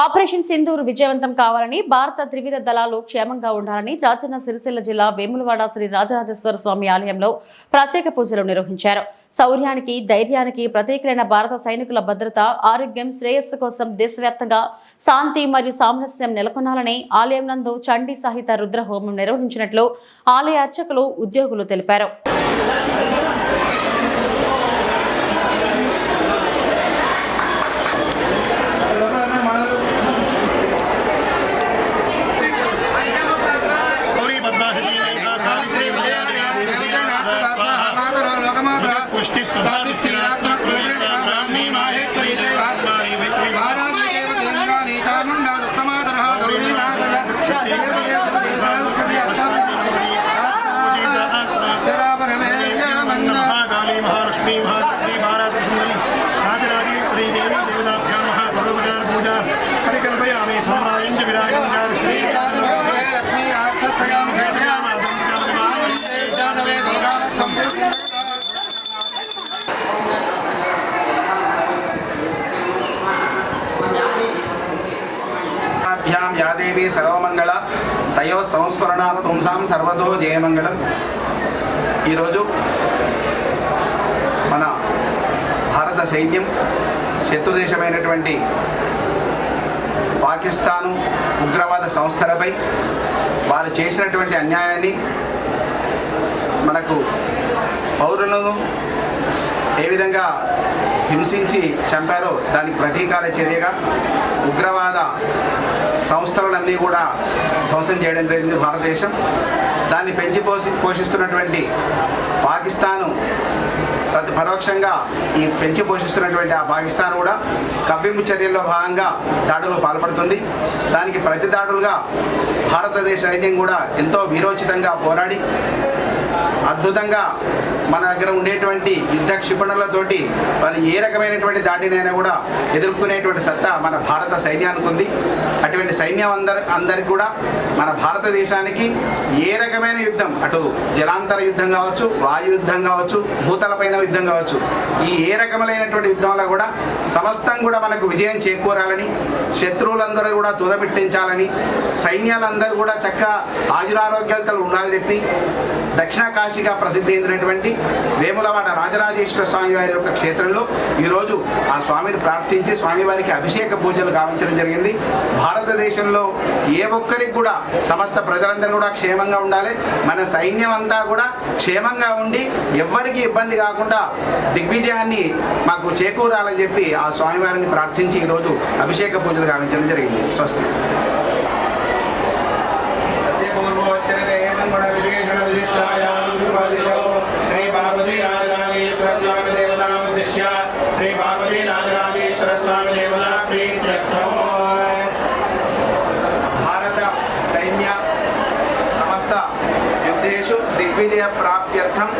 Operation Sindoor విజయవంతం కావాలని భారత త్రివిధ దళాలు క్షేమంగా ఉండాలని రాజన్న సిరిసిల్ల జిల్లా వేములవాడ శ్రీ రాజరాజేశ్వర స్వామి ఆలయంలో ప్రత్యేక పూజలు నిర్వహించారు. శౌర్యానికి ధైర్యానికి ప్రత్యేకమైన భారత సైనికుల భద్రత ఆరోగ్యం శ్రేయస్సు కోసం దేశవ్యాప్తంగా శాంతి మరియు సామరస్యం నెలకొనాలని ఆలయం నందు చండీ సహిత రుద్ర హోమం నిర్వహించినట్లు ఆలయ అర్చకులు ఉద్యోగులు తెలిపారు. That is భ్యాం సర్వమంగళ తయో సంస్మరణ పుంసాం సర్వతో జయమంగళం ఈరోజు మన భారత సైన్యం శత్రుదేశమైనటువంటి పాకిస్తాను ఉగ్రవాద సంస్థలపై వారు చేసినటువంటి అన్యాయాన్ని మనకు పౌరులను ఏ విధంగా హింసించి చంపారో దానికి ప్రతీకార చర్యగా ఉగ్రవాద సంస్థలన్నీ కూడా ధ్వంసం చేయడం జరిగింది భారతదేశం. దాన్ని పెంచి పోసి పోషిస్తున్నటువంటి పాకిస్తాను ప్రతి పరోక్షంగా ఈ పెంచి పోషిస్తున్నటువంటి ఆ పాకిస్తాన్ కూడా కవ్వింపు చర్యల్లో భాగంగా దాడులు పాల్పడుతుంది. దానికి ప్రతి దాడులుగా భారతదేశ సైన్యం కూడా ఎంతో వీరోచితంగా పోరాడి అద్భుతంగా మన దగ్గర ఉండేటువంటి యుద్ధ క్షిపణులతోటి వాళ్ళు ఏ రకమైనటువంటి దాడినైనా కూడా ఎదుర్కొనేటువంటి సత్తా మన భారత సైన్యానికి ఉంది. అటువంటి సైన్యం అందరి అందరికి కూడా మన భారతదేశానికి ఏ రకమైన యుద్ధం అటు జలాంతర యుద్ధం కావచ్చు వాయు యుద్ధం కావచ్చు భూతలపైన యుద్ధం కావచ్చు ఈ ఏ రకములైనటువంటి యుద్ధంలో కూడా సమస్తం కూడా మనకు విజయం చేకూరాలని శత్రువులందరూ కూడా తుదమిట్టించాలని సైన్యాలందరూ కూడా చక్క ఆయురారోగ్యాలతో ఉండాలని చెప్పి దక్షిణ కాశీగా ప్రసిద్ధి చెందినటువంటి వేములవాడ రాజరాజేశ్వర స్వామి వారి యొక్క క్షేత్రంలో ఈరోజు ఆ స్వామిని ప్రార్థించి స్వామివారికి అభిషేక పూజలు గావించడం జరిగింది. భారతదేశంలో ఏ ఒక్కరికి కూడా సమస్త ప్రజలందరూ కూడా క్షేమంగా ఉండాలి. మన సైన్యం అంతా కూడా క్షేమంగా ఉండి ఎవ్వరికి ఇబ్బంది కాకుండా దిగ్విజయాన్ని మాకు చేకూరాలని చెప్పి ఆ స్వామివారిని ప్రార్థించి ఈరోజు అభిషేక పూజలు గావించడం జరిగింది. స్వస్తి శ్రీ పార్వతీ రాజరాజేశ్వర స్వామి దేవతా ఉద్దేశ్య శ్రీ పార్వతీ రాజరాజేశ్వర స్వామి దేవతా ప్రీత్యర్థం భారత సైన్య సమస్త యుద్ధేషు దిగ్విజయ ప్రాప్త్యర్థం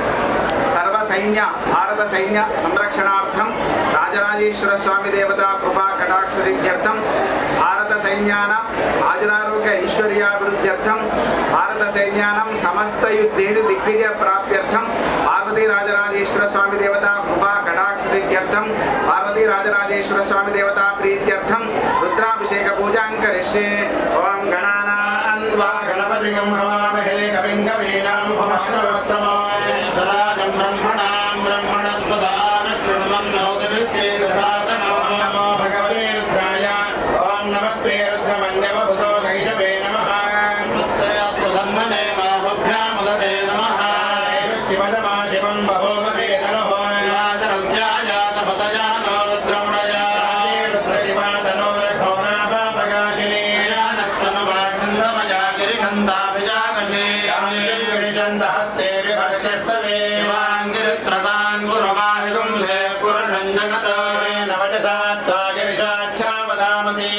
సర్వ సైన్య భారత సైన్య సంరక్షణార్థం రాజరాజేశ్వర స్వామి దేవతా కృపా కటాక్ష సిద్ధ్యర్థం భారత సైన్యాన ఆజురారోగ్య ఐశ్వర్యాభివృద్ధ్యర్థం భారత సైన్యానం సమస్త యుద్ధేషు దిగ్విజయ ప్రాప్త్యర్థం పార్వతీ రాజరాజేశ్వర స్వామి దేవతా కృపా కటాక్ష సిద్ధ్యర్థం పార్వతీ రాజరాజేశ్వర స్వామి దేవతా ప్రీత్యర్థం రుద్రాభిషేక పూజాం కరిష్యే ఓం గణానాన్వా గణపతి హవామహే కవిం కవీనాముపమశ్రవస్తమాయ సరాజం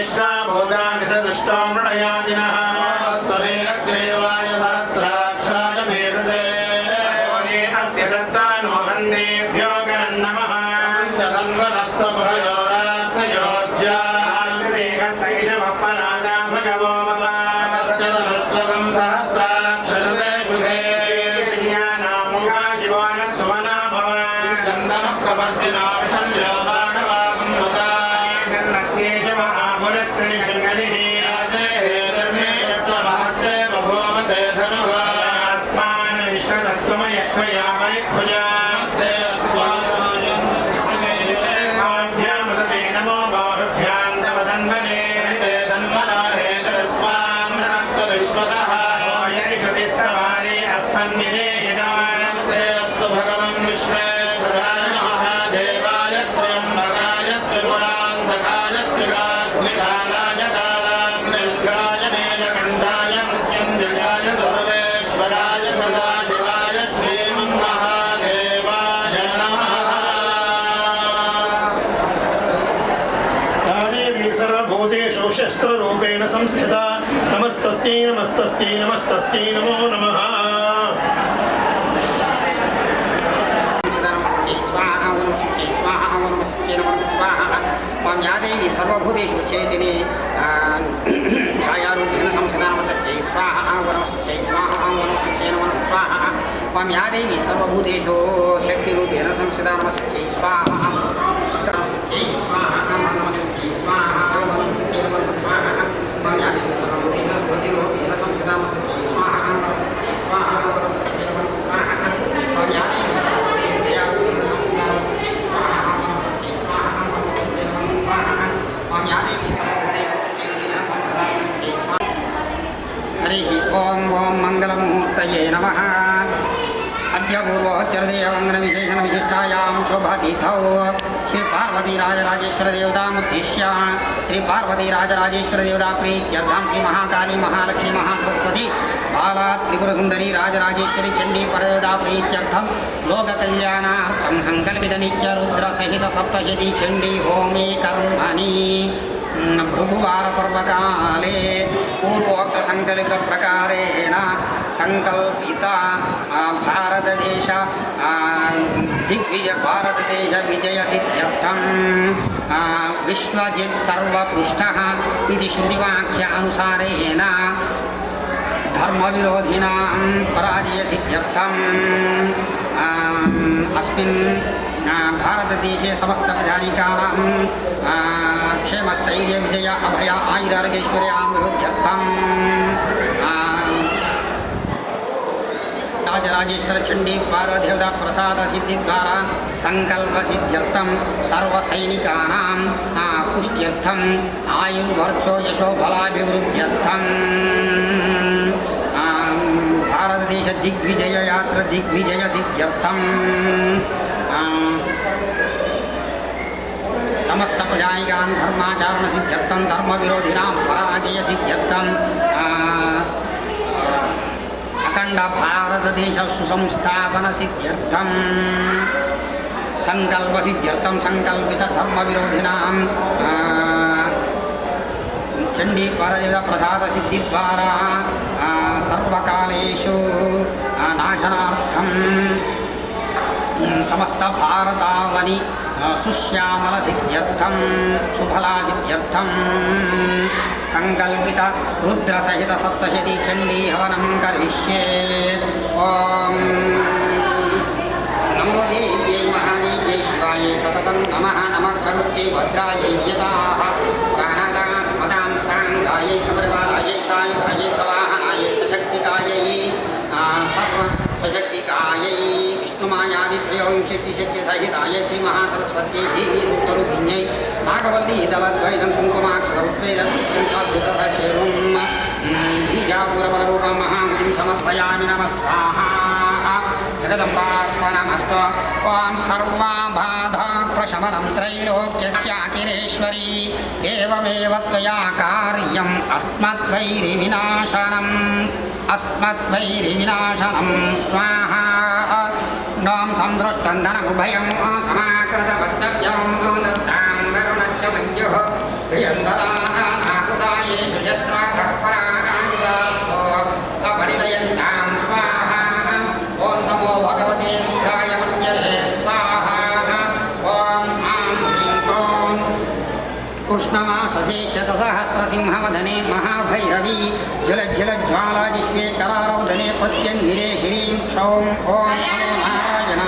సమరాసద యమోజదతి భక్తా ప్రథమో सर्वभूतेषु शस्त्ररूपेण संस्थिता नमस्तस्यै नमस्तस्यै नमस्तस्यै नमो नमः त्वां या देवी सर्वभूतेषु चेतिनि छायारूपेण संसदानमसच्चै स्वाहा वरमसच्चै स्वाहा वरमसच्चै नमः स्वाहा त्वां या देवी सर्वभूतेषु शक्तिरूपेण संसदानमसच्चै स्वाहा सरमसच्चै स्वाहा पूर्वोच्चरदेवङ्गनविशेषणविशिष्टायां शुभतिथौ श्रीपार्वतीराजराजेश्वरदेवतामुद्दिश्य श्रीपार्वतीराजराजेश्वरदेवताप्रीत्यर्थं श्रीमहाकाली महालक्ष्मी महासरस्वती। बाला त्रिपुरसुन्दरी राजराजेश्वरी चण्डी परदेवताप्रीत्यर्थं लोककल्याणार्थं सङ्कल्पितनित्यरुद्रसहितसप्तशती चण्डी होमे कर्मणि भृगुवारपर्वकाले पूर्वोक्तसङ्कल्पितप्रकारेण सङ्कल्पित आ, भारतदेश आ, दिग्विजय भारतदेशविजयसिद्ध्यर्थं विश्वजित् सर्वपृष्ठः इति श्रुतिवाक्यानुसारेण धर्मविरोधिनां पराजयसिद्ध्यर्थम्। अस्मिन् भारतदेशे समस्तप्रजानिकानां आ, क्षेमस्थैर्यविजय अभय आयुरारोग्यैश्वर्याभिवृद्ध्यर्थम् आम्, राजराजेश्वर चंडी पार्वदेवता प्रसाद सिद्धि द्वारा संकल्प सिद्ध्यर्थम सर्वसैनिकानां पुष्ट्यर्थम आयुर्वर्चो यशो फलाभिवृद्ध्यर्थम आम्, भारतदेश दिग्विजय यात्रा दिग्विजय सिद्ध्यर्थम సమస్త ప్రజానికాన్ ధర్మాచరణ సిద్ధ్యర్థం ధర్మ విరోధినాం పరాజయ సిద్ధ్యర్థం. అఖండ భారతదేశ సుసంస్థాపన సిద్ధ్యర్థం. సంకల్ప సిద్ధ్యర్థం సంకల్పిత ధర్మ విరోధినాం చండీ పరదేవ ప్రసాద సిద్ధిద్వారా. సర్వకాలేషు నాశనార్థం. సమస్త భారతావని सर्वकालेषु आ, नाशनार्थं समस्त भारतावनि सुश्यामल सिद्ध्यर्थं सुफला सिद्ध्यर्थं संकल्पित रुद्रसहित सप्तशती चण्डी हवनं करिष्ये ॐ नमो देव्यै महादेव्यै शिवायै सततं नमः नमः प्रवृत्यै भद्रायै यताः प्राणादास्मदां साङ्गायै सबरिवारायै सायुधायै सवाहनायै सशक्तिकायै आ, सर्व सशक्तिकायै विष्णुमायादित्रयोविंशतिशक्तिसहितायै श्रीमहासरस्वत्यै देवी उत्तरुभिन्यै नागवल्ली दलद्वैतं कुङ्कुमाक्षरपुष्पेदं साधुसचेरुं बीजापुरबलरूपं महामुनिं समर्पयामि नमः स्वाहा जगदम्बार्पणमस्तु ॐ सर्वाबाधा प्रशमनं त्रैलोक्यस्याखिलेश्वरी एवमेव त्वया कार्यम् अस्मद्वैरिविनाशनम् अस्मद्वैरिविनाशनं स्वाहा दाम सन्द्रष्टं धनमुभयम् आसमाकृतवस्तव्यम् आदत्तां वरुणश्च मञ्जुः। प्रियन्दरानाहृदायेषु शत्राणः पराणादिदास्व अपरिदयन्तां स्वाहा। ॐ नमो भगवते रुद्राय मन्यते स्वाहा। ॐ आं ह्रीं क्रों। कृष्णमासशेष महाभैरवी। झलज्झलज्ज्वालाजिह्वे करारवदने ह्रीं क्षौं। ॐ नमो।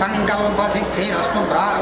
सङ्कल्पसिद्धिरस्तु भा-